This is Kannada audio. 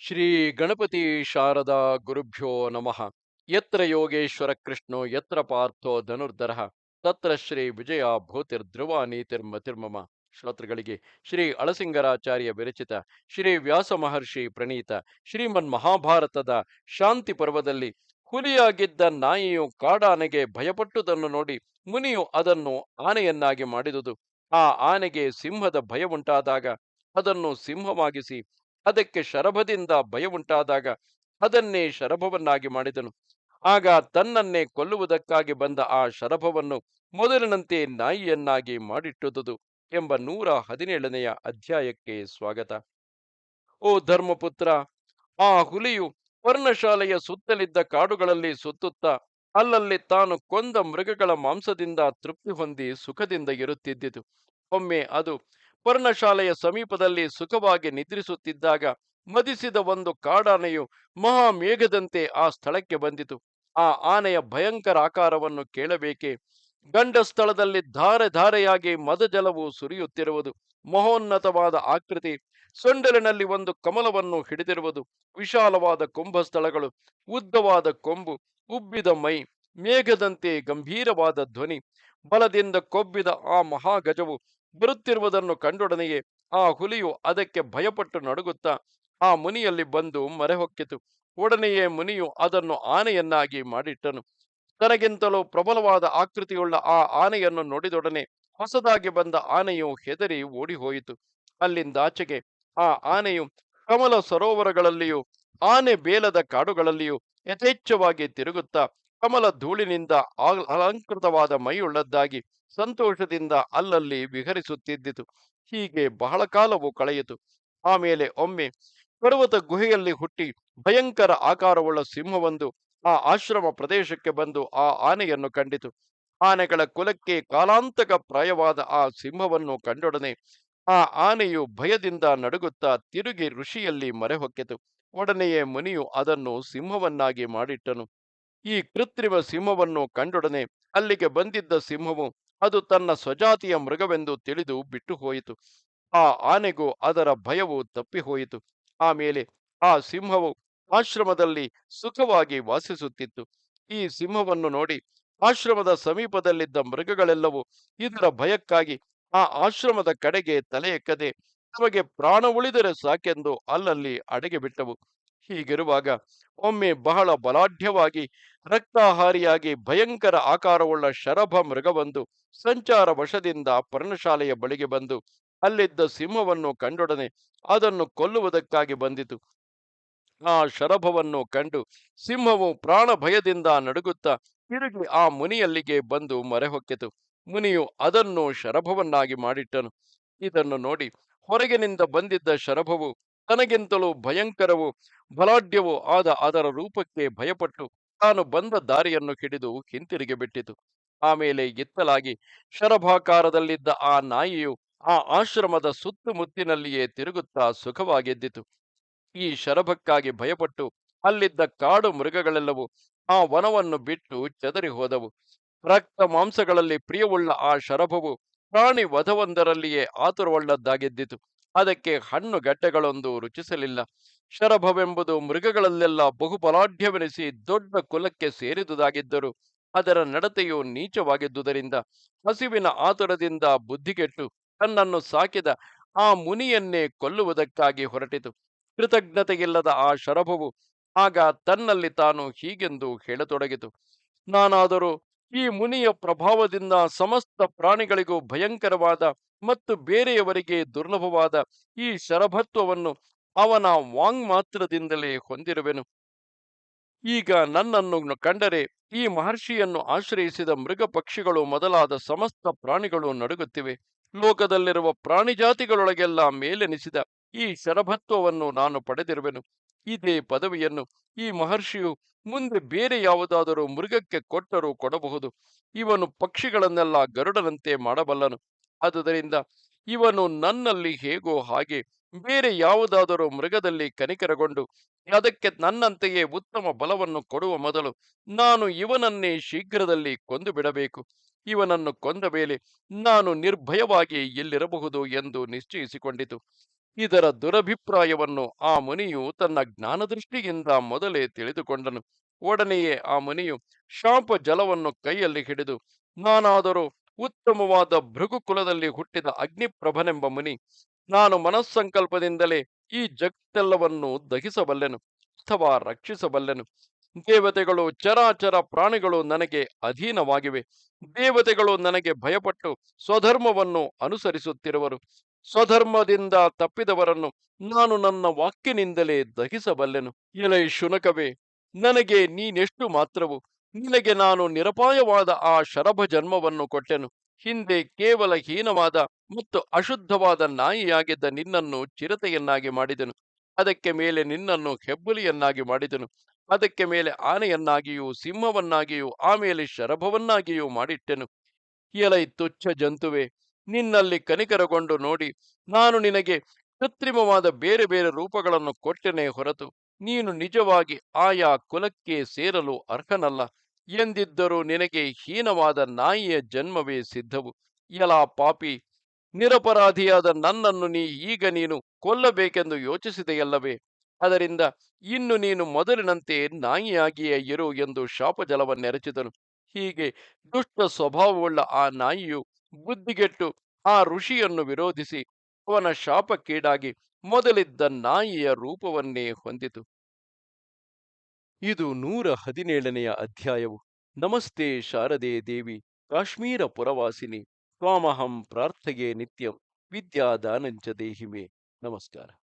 ಶ್ರೀ ಗಣಪತಿ ಶಾರದಾ ಗುರುಭ್ಯೋ ನಮಃ. ಯತ್ರ ಯೋಗೇಶ್ವರ ಕೃಷ್ಣೋ, ಯತ್ರ ಪಾರ್ಥೋ ಧನುರ್ಧರ. ತತ್ರ ಶ್ರೀ ವಿಜಯ ಭೂತಿರ್ಧ್ರುವ ನೀತಿರ್ಮತಿರ್ಮಮ ಶ್ರೋತೃಗಳಿಗೆ ಶ್ರೀ ಅಳಸಿಂಗರಾಚಾರ್ಯ ವಿರಚಿತ, ಶ್ರೀ ವ್ಯಾಸ ಮಹರ್ಷಿ ಪ್ರಣೀತ, ಶ್ರೀಮನ್ ಮಹಾಭಾರತದ ಶಾಂತಿ ಪರ್ವದಲ್ಲಿ ಹುಲಿಯಾಗಿದ್ದ ನಾಯಿಯು ಕಾಡಾನೆಗೆ ಭಯಪಟ್ಟುದನ್ನು ನೋಡಿ ಮುನಿಯು ಅದನ್ನು ಆನೆಯನ್ನಾಗಿ ಮಾಡಿದುದು. ಆ ಆನೆಗೆ ಸಿಂಹದ ಭಯ ಉಂಟಾದಾಗ ಅದನ್ನು ಸಿಂಹವಾಗಿಸಿ ಅದಕ್ಕೆ ಶರಭದಿಂದ ಭಯ ಉಂಟಾದಾಗ ಅದನ್ನೇ ಶರಭವನ್ನಾಗಿ ಮಾಡಿದನು. ಆಗ ತನ್ನನ್ನೇ ಕೊಲ್ಲುವುದಕ್ಕಾಗಿ ಬಂದ ಆ ಶರಭವನ್ನು ಮೊದಲಿನಂತೆ ನಾಯಿಯನ್ನಾಗಿ ಮಾಡಿಟ್ಟುದುದು ಎಂಬ ನೂರ ಹದಿನೇಳನೆಯ ಅಧ್ಯಾಯಕ್ಕೆ ಸ್ವಾಗತ. ಓ ಧರ್ಮಪುತ್ರ, ಆ ಹುಲಿಯು ವರ್ಣಶಾಲೆಯ ಸುತ್ತಲಿದ್ದ ಕಾಡುಗಳಲ್ಲಿ ಸುತ್ತುತ್ತಾ ಅಲ್ಲಲ್ಲಿ ತಾನು ಕೊಂದ ಮೃಗಗಳ ಮಾಂಸದಿಂದ ತೃಪ್ತಿ ಹೊಂದಿ ಸುಖದಿಂದ ಇರುತ್ತಿದ್ದಿತು. ಒಮ್ಮೆ ಅದು ಪರ್ಣಶಾಲೆಯ ಸಮೀಪದಲ್ಲಿ ಸುಖವಾಗಿ ನಿದ್ರಿಸುತ್ತಿದ್ದಾಗ ಮದಿಸಿದ ಒಂದು ಕಾಡಾನೆಯು ಮಹಾಮೇಘದಂತೆ ಆ ಸ್ಥಳಕ್ಕೆ ಬಂದಿತು. ಆ ಆನೆಯ ಭಯಂಕರ ಆಕಾರವನ್ನು ಕೇಳಬೇಕೆ? ಗಂಡ ಸ್ಥಳದಲ್ಲಿ ಧಾರೆ ಧಾರೆಯಾಗಿ ಮದಜಲವು ಸುರಿಯುತ್ತಿರುವುದು ಮಹೋನ್ನತವಾದ ಆಕೃತಿ. ಸೊಂಡಲಿನಲ್ಲಿ ಒಂದು ಕಮಲವನ್ನು ಹಿಡಿದಿರುವುದು ವಿಶಾಲವಾದ ಕುಂಭಸ್ಥಳಗಳು ಉದ್ದವಾದ ಕೊಂಬು, ಉಬ್ಬಿದ ಮೈ, ಮೇಘದಂತೆ ಗಂಭೀರವಾದ ಧ್ವನಿ, ಬಲದಿಂದ ಕೊಬ್ಬಿದ ಆ ಮಹಾಗಜವು ಬರುತ್ತಿರುವುದನ್ನು ಕಂಡೊಡನೆಯೇ ಆ ಹುಲಿಯು ಅದಕ್ಕೆ ಭಯಪಟ್ಟು ನಡುಗುತ್ತಾ ಆ ಮುನಿಯಲ್ಲಿ ಬಂದು ಮರೆಹೊಕ್ಕಿತು ಒಡನೆಯೇ ಮುನಿಯು ಅದನ್ನು ಆನೆಯನ್ನಾಗಿ ಮಾಡಿಟ್ಟನು. ತನಗಿಂತಲೂ ಪ್ರಬಲವಾದ ಆಕೃತಿಯುಳ್ಳ ಆ ಆನೆಯನ್ನು ನೋಡಿದೊಡನೆ ಹೊಸದಾಗಿ ಬಂದ ಆನೆಯು ಹೆದರಿ ಓಡಿಹೋಯಿತು. ಅಲ್ಲಿಂದಾಚೆಗೆ ಆ ಆನೆಯು ಕಮಲ ಸರೋವರಗಳಲ್ಲಿಯೂ, ಆನೆ ಬೇಲದ ಕಾಡುಗಳಲ್ಲಿಯೂ ಯಥೇಚ್ಛವಾಗಿ ತಿರುಗುತ್ತಾ ಕಮಲ ಧೂಳಿನಿಂದ ಅಲಂಕೃತವಾದ ಮೈಯುಳ್ಳದ್ದಾಗಿ ಸಂತೋಷದಿಂದ ಅಲ್ಲಲ್ಲಿ ವಿಹರಿಸುತ್ತಿದ್ದಿತು. ಹೀಗೆ ಬಹಳ ಕಾಲವು ಕಳೆಯಿತು. ಆಮೇಲೆ ಒಮ್ಮೆ ಪರ್ವತ ಗುಹೆಯಲ್ಲಿ ಹುಟ್ಟಿ ಭಯಂಕರ ಆಕಾರವುಳ್ಳ ಸಿಂಹವೊಂದು ಆ ಆಶ್ರಮ ಪ್ರದೇಶಕ್ಕೆ ಬಂದು ಆ ಆನೆಯನ್ನು ಕಂಡಿತು. ಆನೆಗಳ ಕುಲಕ್ಕೆ ಕಾಲಾಂತಕ ಪ್ರಾಯವಾದ ಆ ಸಿಂಹವನ್ನು ಕಂಡೊಡನೆ ಆ ಆನೆಯು ಭಯದಿಂದ ನಡುಗುತ್ತಾ ತಿರುಗಿ ಋಷಿಯಲ್ಲಿ ಮರೆಹೊಕ್ಕಿತು. ಒಡನೆಯೇ ಮುನಿಯು ಅದನ್ನು ಸಿಂಹವನ್ನಾಗಿ ಮಾಡಿಟ್ಟನು. ಈ ಕೃತ್ರಿಮ ಸಿಂಹವನ್ನು ಕಂಡೊಡನೆ ಅಲ್ಲಿಗೆ ಬಂದಿದ್ದ ಸಿಂಹವು ಅದು ತನ್ನ ಸ್ವಜಾತಿಯ ಮೃಗವೆಂದು ತಿಳಿದು ಬಿಟ್ಟು ಹೋಯಿತು ಆ ಆನೆಗೂ ಅದರ ಭಯವು ತಪ್ಪಿಹೋಯಿತು. ಆಮೇಲೆ ಆ ಸಿಂಹವು ಆಶ್ರಮದಲ್ಲಿ ಸುಖವಾಗಿ ವಾಸಿಸುತ್ತಿತ್ತು. ಈ ಸಿಂಹವನ್ನು ನೋಡಿ ಆಶ್ರಮದ ಸಮೀಪದಲ್ಲಿದ್ದ ಮೃಗಗಳೆಲ್ಲವೂ ಇದರ ಭಯಕ್ಕಾಗಿ ಆ ಆಶ್ರಮದ ಕಡೆಗೆ ತಲೆ ಎಕ್ಕದೆ ನಮಗೆ ಪ್ರಾಣ ಉಳಿದರೆ ಸಾಕೆಂದು ಅಲ್ಲಲ್ಲಿ ಅಡಗಿ ಬಿಟ್ಟವು ಹೀಗಿರುವಾಗ ಒಮ್ಮೆ ಬಹಳ ಬಲಾಢ್ಯವಾಗಿ, ರಕ್ತಾಹಾರಿಯಾಗಿ ಭಯಂಕರ ಆಕಾರವುಳ್ಳ ಶರಭ ಮೃಗವೊಂದು ಸಂಚಾರ ವಶದಿಂದ ಪರ್ಣಶಾಲೆಯ ಬಳಿಗೆ ಬಂದು ಅಲ್ಲಿದ್ದ ಸಿಂಹವನ್ನು ಕಂಡೊಡನೆ ಅದನ್ನು ಕೊಲ್ಲುವುದಕ್ಕಾಗಿ ಬಂದಿತು. ಆ ಶರಭವನ್ನು ಕಂಡು ಸಿಂಹವು ಪ್ರಾಣ ಭಯದಿಂದ ನಡುಗುತ್ತಾ ತಿರುಗಿ ಆ ಮುನಿಯಲ್ಲಿಗೆ ಬಂದು ಮರೆಹೊಕ್ಕಿತು. ಮುನಿಯು ಅದನ್ನು ಶರಭವನ್ನಾಗಿ ಮಾಡಿಟ್ಟನು. ಇದನ್ನು ನೋಡಿ ಹೊರಗಿನಿಂದ ಬಂದಿದ್ದ ಶರಭವು ತನಗಿಂತಲೂ ಭಯಂಕರವೂ ಬಲಾಢ್ಯವೂ ಆದ ಅದರ ರೂಪಕ್ಕೆ ಭಯಪಟ್ಟು ತಾನು ಬಂದ ದಾರಿಯನ್ನು ಹಿಡಿದು ಹಿಂತಿರುಗಿ ಬಿಟ್ಟಿತು. ಆಮೇಲೆ ಇತ್ತಲಾಗಿ ಶರಭಾಕಾರದಲ್ಲಿದ್ದ ಆ ನಾಯಿಯು ಆ ಆಶ್ರಮದ ಸುತ್ತಮುತ್ತಿನಲ್ಲಿಯೇ ತಿರುಗುತ್ತಾ ಸುಖವಾಗಿದ್ದಿತು. ಈ ಶರಭಕ್ಕಾಗಿ ಭಯಪಟ್ಟು ಅಲ್ಲಿದ್ದ ಕಾಡು ಮೃಗಗಳೆಲ್ಲವೂ ಆ ವನವನ್ನು ಬಿಟ್ಟು ಚದರಿ ಹೋದವು. ರಕ್ತ ಮಾಂಸಗಳಲ್ಲಿ ಪ್ರಿಯವುಳ್ಳ ಆ ಶರಭವು ಪ್ರಾಣಿ ವಧವೊಂದರಲ್ಲಿಯೇ ಆತುರವುಳ್ಳದ್ದಾಗಿದ್ದಿತು. ಅದಕ್ಕೆ ಹಣ್ಣು ಗಡ್ಡೆಗಳೊಂದು ರುಚಿಸಲಿಲ್ಲ. ಶರಭವೆಂಬುದು ಮೃಗಗಳಲ್ಲೆಲ್ಲ ಬಹುಬಲಾಢ್ಯವೆನಿಸಿ ದೊಡ್ಡ ಕುಲಕ್ಕೆ ಸೇರಿದುದಾಗಿದ್ದರು. ಅದರ ನಡತೆಯು ನೀಚವಾಗಿದ್ದುದರಿಂದ ಹಸಿವಿನ ಆತುರದಿಂದ ಬುದ್ಧಿಗೆಟ್ಟು ತನ್ನನ್ನು ಸಾಕಿದ ಆ ಮುನಿಯನ್ನೇ ಕೊಲ್ಲುವುದಕ್ಕಾಗಿ ಹೊರಟಿತು. ಕೃತಜ್ಞತೆಯಿಲ್ಲದ ಆ ಶರಭವು ಆಗ ತನ್ನಲ್ಲಿ ತಾನು ಹೀಗೆಂದು ಹೇಳತೊಡಗಿತು. ನಾನಾದರೂ ಈ ಮುನಿಯ ಪ್ರಭಾವದಿಂದ ಸಮಸ್ತ ಪ್ರಾಣಿಗಳಿಗೂ ಭಯಂಕರವಾದ ಮತ್ತು ಬೇರೆಯವರಿಗೆ ದುರ್ಲಭವಾದ ಈ ಶರಭತ್ವವನ್ನು ಅವನ ವಾಂಗ್ಮಾತ್ರದಿಂದಲೇ ಹೊಂದಿರುವೆನು. ಈಗ ನನ್ನನ್ನು ಕಂಡರೆ ಈ ಮಹರ್ಷಿಯನ್ನು ಆಶ್ರಯಿಸಿದ ಮೃಗ ಪಕ್ಷಿಗಳು ಮೊದಲಾದ ಸಮಸ್ತ ಪ್ರಾಣಿಗಳು ನಡುಗುತ್ತಿವೆ. ಲೋಕದಲ್ಲಿರುವ ಪ್ರಾಣಿಜಾತಿಗಳೊಳಗೆಲ್ಲ ಮೇಲೆನಿಸಿದ ಈ ಶರಭತ್ವವನ್ನು ನಾನು ಪಡೆದಿರುವೆನು. ಇದೇ ಪದವಿಯನ್ನು ಈ ಮಹರ್ಷಿಯು ಮುಂದೆ ಬೇರೆ ಯಾವುದಾದರೂ ಮೃಗಕ್ಕೆ ಕೊಟ್ಟರೂ ಕೊಡಬಹುದು. ಇವನು ಪಕ್ಷಿಗಳನ್ನೆಲ್ಲ ಗರುಡನಂತೆ ಮಾಡಬಲ್ಲನು. ಆದುದರಿಂದ ಇವನು ನನ್ನಲ್ಲಿ ಹೇಗೋ ಹಾಗೆ ಬೇರೆ ಯಾವುದಾದರೂ ಮೃಗದಲ್ಲಿ ಕನಿಕರಗೊಂಡು ಅದಕ್ಕೆ ನನ್ನಂತೆಯೇ ಉತ್ತಮ ಬಲವನ್ನು ಕೊಡುವ ಮೊದಲು ನಾನು ಇವನನ್ನೇ ಶೀಘ್ರದಲ್ಲಿ ಕೊಂದು ಬಿಡಬೇಕು. ಇವನನ್ನು ಕೊಂದ ಮೇಲೆ ನಾನು ನಿರ್ಭಯವಾಗಿ ಎಲ್ಲಿರಬಹುದು ಎಂದು ನಿಶ್ಚಯಿಸಿಕೊಂಡಿತು. ಇದರ ದುರಭಿಪ್ರಾಯವನ್ನು ಆ ಮುನಿಯು ತನ್ನ ಜ್ಞಾನದೃಷ್ಟಿಯಿಂದ ಮೊದಲೇ ತಿಳಿದುಕೊಂಡನು. ಒಡನೆಯೇ ಆ ಮುನಿಯು ಶಾಪ ಜಲವನ್ನು ಕೈಯಲ್ಲಿ ಹಿಡಿದು, ನಾನಾದರೂ ಉತ್ತಮವಾದ ಭೃಗು ಕುಲದಲ್ಲಿ ಹುಟ್ಟಿದ ಅಗ್ನಿಪ್ರಭನೆಂಬ ಮುನಿ, ನಾನು ಮನಸ್ಸಂಕಲ್ಪದಿಂದಲೇ ಈ ಜಗತ್ತೆಲ್ಲವನ್ನು ದಹಿಸಬಲ್ಲೆನು, ಅಥವಾ ರಕ್ಷಿಸಬಲ್ಲೆನು. ದೇವತೆಗಳು, ಚರಾಚರ ಪ್ರಾಣಿಗಳು ನನಗೆ ಅಧೀನವಾಗಿವೆ. ದೇವತೆಗಳು ನನಗೆ ಭಯಪಟ್ಟು ಸ್ವಧರ್ಮವನ್ನು ಅನುಸರಿಸುತ್ತಿರುವರು. ಸ್ವಧರ್ಮದಿಂದ ತಪ್ಪಿದವರನ್ನು ನಾನು ನನ್ನ ವಾಕ್ಯನಿಂದಲೇ ದಹಿಸಬಲ್ಲೆನು. ಎಲೈ ಶುನಕವೇ, ನನಗೆ ನೀನೆಷ್ಟು ಮಾತ್ರವು? ನಿನಗೆ ನಾನು ನಿರಪಾಯವಾದ ಆ ಶರಭ ಜನ್ಮವನ್ನು ಕೊಟ್ಟೆನು. ಹಿಂದೆ ಕೇವಲ ಹೀನವಾದ ಮತ್ತು ಅಶುದ್ಧವಾದ ನಾಯಿಯಾಗಿದ್ದ ನಿನ್ನನ್ನು ಚಿರತೆಯನ್ನಾಗಿ ಮಾಡಿದೆನು. ಅದಕ್ಕೆ ಮೇಲೆ ನಿನ್ನನ್ನು ಹೆಬ್ಬುಲಿಯನ್ನಾಗಿ ಮಾಡಿದೆನು. ಅದಕ್ಕೆ ಮೇಲೆ ಆನೆಯನ್ನಾಗಿಯೂ, ಸಿಂಹವನ್ನಾಗಿಯೂ ಆಮೇಲೆ ಶರಭವನ್ನಾಗಿಯೂ ಮಾಡಿಟ್ಟೆನು. ಎಲೈ ತುಚ್ಛ ಜಂತುವೆ ನಿನ್ನಲ್ಲಿ ಕನಿಕರಗೊಂಡು ನೋಡಿ, ನಾನು ನಿನಗೆ ಕೃತ್ರಿಮವಾದ ಬೇರೆ ಬೇರೆ ರೂಪಗಳನ್ನು ಕೊಟ್ಟೆನೇ ಹೊರತು ನೀನು ನಿಜವಾಗಿ ಆಯಾ ಕುಲಕ್ಕೆ ಸೇರಲು ಅರ್ಹನಲ್ಲ. ಎಂದಿದ್ದರೂ ನಿನಗೆ ಹೀನವಾದ ನಾಯಿಯ ಜನ್ಮವೇ ಸಿದ್ಧವು. ಎಲಾ ಪಾಪಿ, ನಿರಪರಾಧಿಯಾದ ನನ್ನನ್ನು ನೀ ಈಗ ನೀನು ಕೊಲ್ಲಬೇಕೆಂದು ಯೋಚಿಸಿದೆಯಲ್ಲವೇ? ಅದರಿಂದ ಇನ್ನು ನೀನು ಮೊದಲಿನಂತೆ ನಾಯಿಯಾಗಿಯೇ ಇರು ಎಂದು ಶಾಪಜಲವನ್ನೆರಚಿದನು. ಹೀಗೆ ದುಷ್ಟ ಸ್ವಭಾವವುಳ್ಳ ಆ ನಾಯಿಯು ಬುದ್ಧಿಗೆಟ್ಟು ಆ ಋಷಿಯನ್ನು ವಿರೋಧಿಸಿ ಅವನ ಶಾಪಕ್ಕೀಡಾಗಿ ಮೊದಲಿದ್ದ ನಾಯಿಯ ರೂಪವನ್ನೇ ಹೊಂದಿತು. ಇದು ನೂರ ಹದಿನೇಳನೆಯ ಅಧ್ಯಾಯವು. ನಮಸ್ತೆ ಶಾರದೆ ದೇವಿ, ಕಾಶ್ಮೀರ ಪುರವಾಸಿನಿ ತ್ವಾಮಹಂ ಪ್ರಾರ್ಥಗೆ ನಿತ್ಯಂ, ವಿದ್ಯಾದಾನಂಚ ದೇಹಿಮೆ. ನಮಸ್ಕಾರ.